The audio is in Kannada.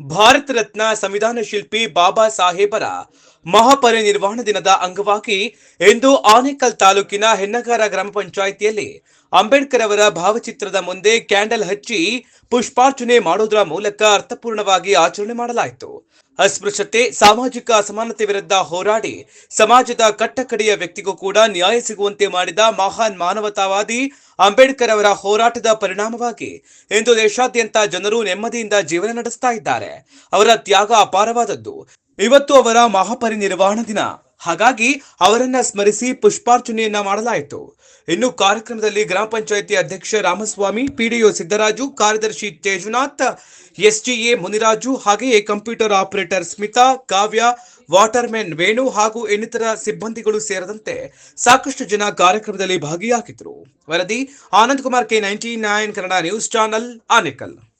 ಭಾರತ ರತ್ನ ಸಂವಿಧಾನ ಶಿಲ್ಪಿ ಬಾಬಾ ಸಾಹೇಬರ ಮಹಾಪರಿನಿರ್ವಾಣ ದಿನದ ಅಂಗವಾಗಿ ಇಂದು ಆನೇಕಲ್ ತಾಲೂಕಿನ ಹೆನ್ನಗಾರ ಗ್ರಾಮ ಪಂಚಾಯಿತಿಯಲ್ಲಿ ಅಂಬೇಡ್ಕರ್ ಅವರ ಭಾವಚಿತ್ರದ ಮುಂದೆ ಕ್ಯಾಂಡಲ್ ಹಚ್ಚಿ ಪುಷ್ಪಾರ್ಚನೆ ಮಾಡೋದರ ಮೂಲಕ ಅರ್ಥಪೂರ್ಣವಾಗಿ ಆಚರಣೆ ಮಾಡಲಾಯಿತು. ಅಸ್ಪೃಶ್ಯತೆ, ಸಾಮಾಜಿಕ ಅಸಮಾನತೆ ವಿರುದ್ಧ ಹೋರಾಡಿ ಸಮಾಜದ ಕಟ್ಟಕಡೆಯ ವ್ಯಕ್ತಿಗೂ ಕೂಡ ನ್ಯಾಯ ಸಿಗುವಂತೆ ಮಾಡಿದ ಮಹಾನ್ ಮಾನವತಾವಾದಿ ಅಂಬೇಡ್ಕರ್ ಅವರ ಹೋರಾಟದ ಪರಿಣಾಮವಾಗಿ ಇಂದು ದೇಶಾದ್ಯಂತ ಜನರು ನೆಮ್ಮದಿಯಿಂದ ಜೀವನ ನಡೆಸ್ತಾ ಇದ್ದಾರೆ. ಅವರ ತ್ಯಾಗ ಅಪಾರವಾದದ್ದು. ಇವತ್ತು ಅವರ ಮಹಾಪರಿನಿರ್ವಾಣ ದಿನ. ಹಾಗಾಗಿ ಅವರನ್ನ ಸ್ಮರಿಸಿ ಪುಷ್ಪಾರ್ಚನೆಯನ್ನ ಮಾಡಲಾಯಿತು. ಇನ್ನು ಕಾರ್ಯಕ್ರಮದಲ್ಲಿ ಗ್ರಾಮ ಪಂಚಾಯಿತಿ ಅಧ್ಯಕ್ಷ ರಾಮಸ್ವಾಮಿ, ಪಿಡಿಒ ಸಿದ್ದರಾಜು, ಕಾರ್ಯದರ್ಶಿ ತೇಜುನಾಥ್, ಎಸ್ಜಿಎ ಮುನಿರಾಜು ಹಾಗೆಯೇ computer operator Smita, Kavya, waterman Venu ಹಾಗೂ ಇನ್ನಿತರ ಸಿಬ್ಬಂದಿಗಳು ಸೇರಿದಂತೆ ಸಾಕಷ್ಟು ಜನ ಕಾರ್ಯಕ್ರಮದಲ್ಲಿ ಭಾಗಿಯಾಗಿದ್ದರು. ವರದಿ Anand Kumar K ninety nine Kannada news channel, Anekal.